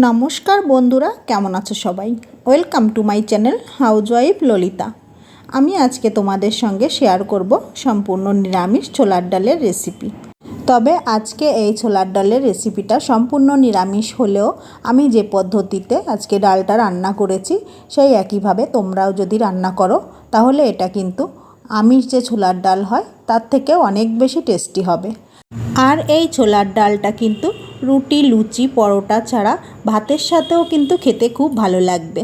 নমস্কার বন্ধুরা, কেমন আছো সবাই? Welcome to my channel housewife Lalita আমি আজকে তোমাদের সঙ্গে শেয়ার করব সম্পূর্ণ নিরামিষ ছোলার ডালের রেসিপি তবে আজকে এই ছোলার ডালের রেসিপিটা সম্পূর্ণ নিরামিষ হলেও আমি যে পদ্ধতিতে আজকে ডালটা রান্না করেছি, সেই একইভাবে তোমরাও যদি রান্না করো, তাহলে এটা কিন্তু আমিষ যে ছোলার ডাল হয়, তার থেকেও অনেক বেশি টেস্টি হবে। আর এই ছোলার ডালটা কিন্তু রুটি, লুচি, পরোটা ছাড়া ভাতের সাথেও কিন্তু খেতে খুব ভালো লাগবে।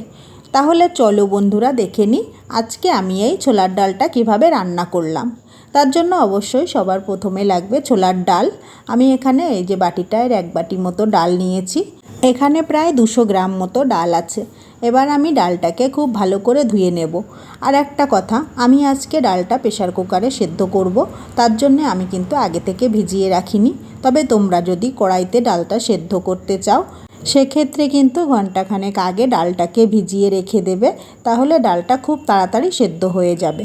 তাহলে চলো বন্ধুরা দেখে নিই আজকে আমি এই ছোলার ডালটা কীভাবে রান্না করলাম। তার জন্য অবশ্যই সবার প্রথমে লাগবে ছোলার ডাল। আমি এখানে এই যে বাটিটায় এক বাটি মতো ডাল নিয়েছি। এখানে প্রায় দুশো গ্রাম মতো ডাল আছে। এবার আমি ডালটাকে খুব ভালো করে ধুয়ে নেব। আর একটা কথা, আমি আজকে ডালটা প্রেশার কুকারে সেদ্ধ করব, তার জন্য আমি কিন্তু আগে থেকে ভিজিয়ে রাখিনি। তবে তোমরা যদি কড়াইতে ডালটা সেদ্ধ করতে চাও, সেক্ষেত্রে কিন্তু ঘন্টাখানেক আগে ডালটাকে ভিজিয়ে রেখে দেবে, তাহলে ডালটা খুব তাড়াতাড়ি সেদ্ধ হয়ে যাবে।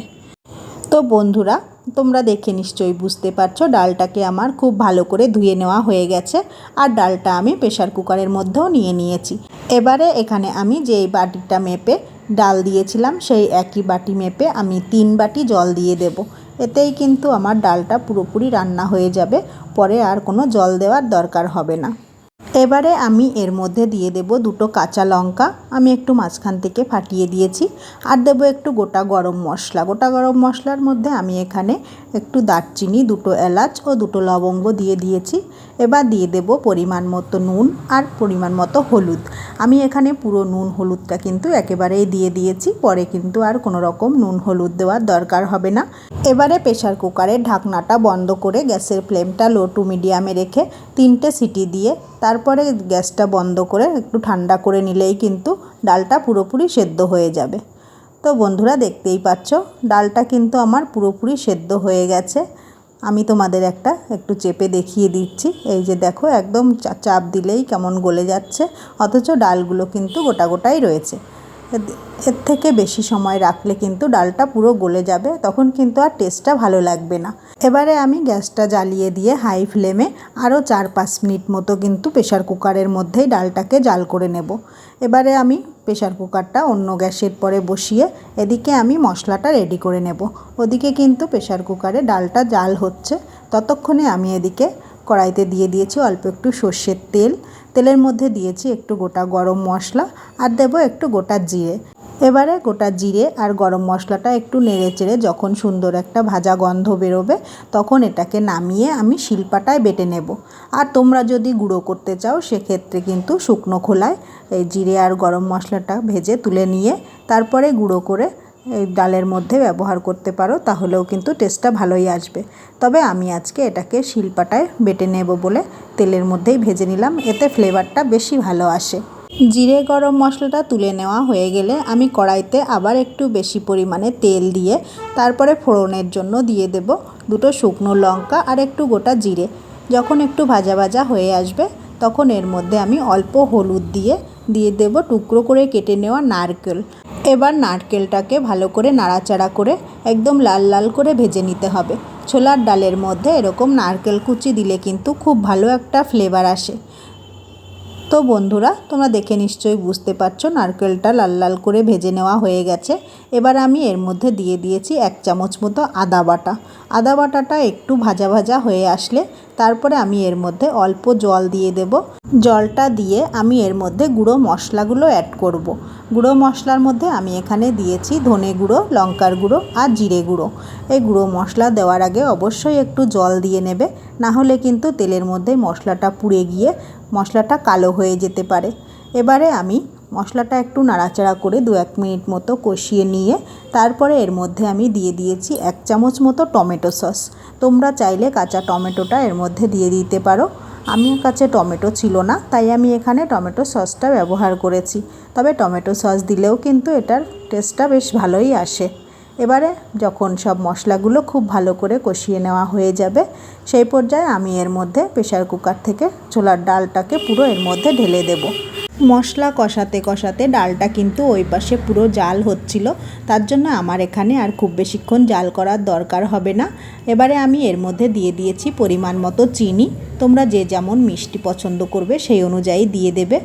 তো বন্ধুরা, তোমরা দেখে নিশ্চয়ই বুঝতে পারছ ডালটাকে আমার খুব ভালো করে ধুয়ে নেওয়া হয়ে গেছে আর ডালটা আমি প্রেশার কুকারের মধ্যেও নিয়ে নিয়েছি। এবারে এখানে আমি যেই বাটিটা মেপে ডাল দিয়েছিলাম, সেই একই বাটি মেপে আমি তিন বাটি জল দিয়ে দেব। এতেই কিন্তু আমার ডালটা পুরোপুরি রান্না হয়ে যাবে, পরে আর কোনো জল দেওয়ার দরকার হবে না। এবারে আমি এর মধ্যে দিয়ে দেব দুটো কাঁচা লঙ্কা। আমি একটু মাঝখান থেকে ফাটিয়ে দিয়েছি। আর দেব একটু গোটা গরম মশলা। গোটা গরম মশলার মধ্যে আমি এখানে একটু দারচিনি, দুটো এলাচ ও দুটো লবঙ্গ দিয়ে দিয়েছি। এবার দিয়ে দেব পরিমাণ মতো নুন আর পরিমাণ মতো হলুদ। আমি এখানে পুরো নুন হলুদটা কিন্তু একেবারেই দিয়ে দিয়েছি। পরে কিন্তু আর কোনো রকম নুন হলুদ দেওয়ার দরকার হবে না। এবারে প্রেশার কুকারের ঢাকনাটা বন্ধ করে গ্যাসের ফ্লেমটা লো টু মিডিয়ামে রেখে তিনটে সিটি দিয়ে তারপরে গ্যাসটা বন্ধ করে একটু ঠান্ডা করে নিলেই কিন্তু ডালটা পুরোপুরি সেদ্ধ হয়ে যাবে। তো বন্ধুরা দেখতেই পাচ্ছ, ডালটা কিন্তু আমার পুরোপুরি সেদ্ধ হয়ে গেছে। আমি তোমাদের একটা একটু চেপে দেখিয়ে দিচ্ছি। এই যে দেখো, একদম চাপ দিলেই কেমন গলে যাচ্ছে, অথচ ডালগুলো কিন্তু গোটা গোটাই রয়েছে। এর থেকে বেশি সময় রাখলে কিন্তু ডালটা পুরো গলে যাবে, তখন কিন্তু আর টেস্টটা ভালো লাগবে না। এবারে আমি গ্যাসটা জ্বালিয়ে দিয়ে হাই ফ্লেমে আরও চার পাঁচ মিনিট মতো কিন্তু প্রেশার কুকারের মধ্যেই ডালটাকে জাল করে নেব। এবারে আমি প্রেশার কুকারটা অন্য গ্যাসের পরে বসিয়ে এদিকে আমি মশলাটা রেডি করে নেব। ওদিকে কিন্তু প্রেশার কুকারে ডালটা জাল হচ্ছে। ততক্ষণে আমি এদিকে কড়াইতে দিয়ে দিয়েছি অল্প একটু সর্ষের তেল। তেলের মধ্যে দিয়েছি একটু গোটা গরম মশলা আর দেবো একটু গোটা জিরে। এবারে গোটা জিরে আর গরম মশলাটা একটু নেড়ে চেড়ে যখন সুন্দর একটা ভাজা গন্ধ বেরোবে, তখন এটাকে নামিয়ে আমি শিলপাটায় বেটে নেব। আর তোমরা যদি গুঁড়ো করতে চাও, সেক্ষেত্রে কিন্তু শুকনো খোলায় এই জিরে আর গরম মশলাটা ভেজে তুলে নিয়ে তারপরে গুঁড়ো করে এই ডালের মধ্যে ব্যবহার করতে পারো, তাহলেও কিন্তু টেস্টটা ভালোই আসবে। তবে আমি আজকে এটাকে শিলপাটায় বেটে নেব বলে তেলের মধ্যেই ভেজে নিলাম, এতে ফ্লেভারটা বেশি ভালো আসে। জিরে গরম মশলাটা তুলে নেওয়া হয়ে গেলে আমি কড়াইতে আবার একটু বেশি পরিমাণে তেল দিয়ে তারপরে ফোড়নের জন্য দিয়ে দেব দুটো শুকনো লঙ্কা আর একটু গোটা জিরে। যখন একটু ভাজা ভাজা হয়ে আসবে, তখন এর মধ্যে আমি অল্প হলুদ দিয়ে দিয়ে দেব টুকরো করে কেটে নেওয়া নারকেল। এবার নারকেলটাকে ভালো করে নাড়াচাড়া করে একদম লাল লাল করে ভেজে নিতে হবে। ছোলার ডালের মধ্যে এরকম নারকেল কুচি দিলে কিন্তু খুব ভালো একটা ফ্লেভার আসে। তো বন্ধুরা, তোমরা দেখে নিশ্চয়ই বুঝতে পারছ, নারকেলটা লাল লাল করে ভেজে নেওয়া হয়ে গেছে। এবার আমি এর মধ্যে দিয়ে দিয়েছি এক চামচ মতো আদা বাটা। আদা বাটাটা একটু ভাজা ভাজা হয়ে আসলে তারপরে আমি এর মধ্যে অল্প জল দিয়ে দেব। জলটা দিয়ে আমি এর মধ্যে গুঁড়ো মশলাগুলো অ্যাড করব। গুঁড়ো মশলার মধ্যে আমি এখানে দিয়েছি ধনে গুঁড়ো, লঙ্কার গুঁড়ো আর জিরে গুঁড়ো। এই গুঁড়ো মশলা দেওয়ার আগে অবশ্যই একটু জল দিয়ে নেবে, না হলে কিন্তু তেলের মধ্যে মশলাটা পুড়ে গিয়ে মশলাটা কালো হয়ে যেতে পারে। এবারে আমি মশলাটা একটু নাড়াচাড়া করে দু এক মিনিট মতো কষিয়ে নিয়ে, তারপরে এর মধ্যে আমি দিয়ে দিয়েছি এক চামচ মতো টমেটো সস। তোমরা চাইলে কাঁচা টমেটোটা এর মধ্যে দিয়ে দিতে পারো। আমার কাছে টমেটো ছিল না, তাই আমি এখানে টমেটো সসটা ব্যবহার করেছি। তবে টমেটো সস দিলেও কিন্তু এটার টেস্টটা বেশ ভালোই আসে। এবারে যখন সব মশলাগুলো খুব ভালো করে কষিয়ে নেওয়া হয়ে যাবে, সেই পর্যায়ে আমি এর মধ্যে প্রেশার কুকার থেকে ছোলার ডালটাকে পুরো এর মধ্যে ঢেলে দেব। মশলা কষাতে কষাতে ডালটা কিন্তু ওই পাশে পুরো জাল হচ্ছিল, তার জন্য আমার এখানে আর খুব বেশিক্ষণ জাল করার দরকার হবে না। এবারে আমি এর মধ্যে দিয়ে দিয়েছি পরিমাণ মতো চিনি, তোমরা যে যেমন মিষ্টি পছন্দ করবে সেই অনুযায়ী দিয়ে দেবে।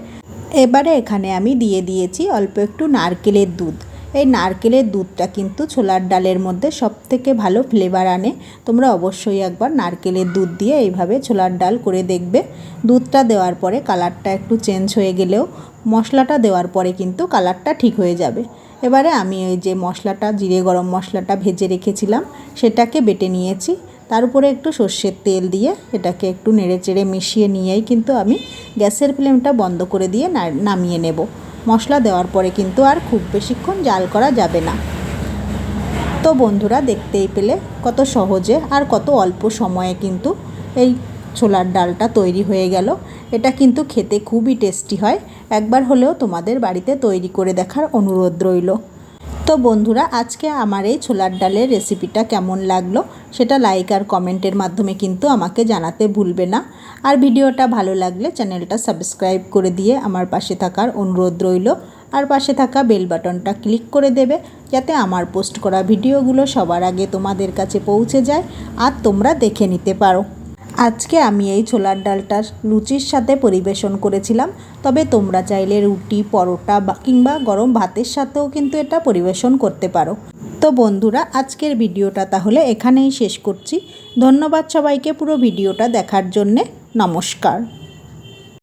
এবারে এখানে আমি দিয়ে দিয়েছি অল্প একটু নারকেলের দুধ। এই নারকেলের দুধটা কিন্তু ছোলার ডালের মধ্যে সবথেকে ভালো ফ্লেভার আনে। তোমরা অবশ্যই একবার নারকেলের দুধ দিয়ে এইভাবে ছোলার ডাল করে দেখবে। দুধটা দেওয়ার পরে কালারটা একটু চেঞ্জ হয়ে গেলেও মশলাটা দেওয়ার পরে কিন্তু কালারটা ঠিক হয়ে যাবে। এবারে আমি ওই যে মশলাটা, জিরে গরম মশলাটা ভেজে রেখেছিলাম, সেটাকে বেটে নিয়েছি। তার উপরে একটু সর্ষের তেল দিয়ে এটাকে একটু নেড়েচেড়ে মিশিয়ে নিয়েই কিন্তু আমি গ্যাসের ফ্লেমটা বন্ধ করে দিয়ে নামিয়ে নেব। মশলা দেওয়ার পরে কিন্তু আর খুব বেশিক্ষণ জাল করা যাবে না। তো বন্ধুরা, দেখতেই পেলে কত সহজে আর কত অল্প সময়ে কিন্তু এই ছোলার ডালটা তৈরি হয়ে গেল। এটা কিন্তু খেতে খুবই টেস্টি হয়। একবার হলেও তোমাদের বাড়িতে তৈরি করে দেখার অনুরোধ রইল। তো বন্ধুরা, আজকে আমার এই ছোলার ডালের রেসিপিটা কেমন লাগল? সেটা লাইক আর কমেন্টের মাধ্যমে কিন্তু আমাকে জানাতে ভুলবে না। আর ভিডিওটা ভালো লাগলে চ্যানেলটা সাবস্ক্রাইব করে দিয়ে আমার পাশে থাকার অনুরোধ রইল। আর পাশে থাকা বেল বাটনটা ক্লিক করে দেবে, যাতে আমার পোস্ট করা ভিডিওগুলো সবার আগে তোমাদের কাছে পৌঁছে যায় আর তোমরা দেখে নিতে পারো। আজকে আমি এই ছোলার ডালটা লুচির সাথে পরিবেশন করেছিলাম, তবে তোমরা চাইলে রুটি, পরোটা বা কিংবা গরম ভাতের সাথেও কিন্তু এটা পরিবেশন করতে পারো। তো বন্ধুরা, আজকের ভিডিওটা তাহলে এখানেই শেষ করছি। ধন্যবাদ সবাইকে পুরো ভিডিওটা দেখার জন্যে। নমস্কার।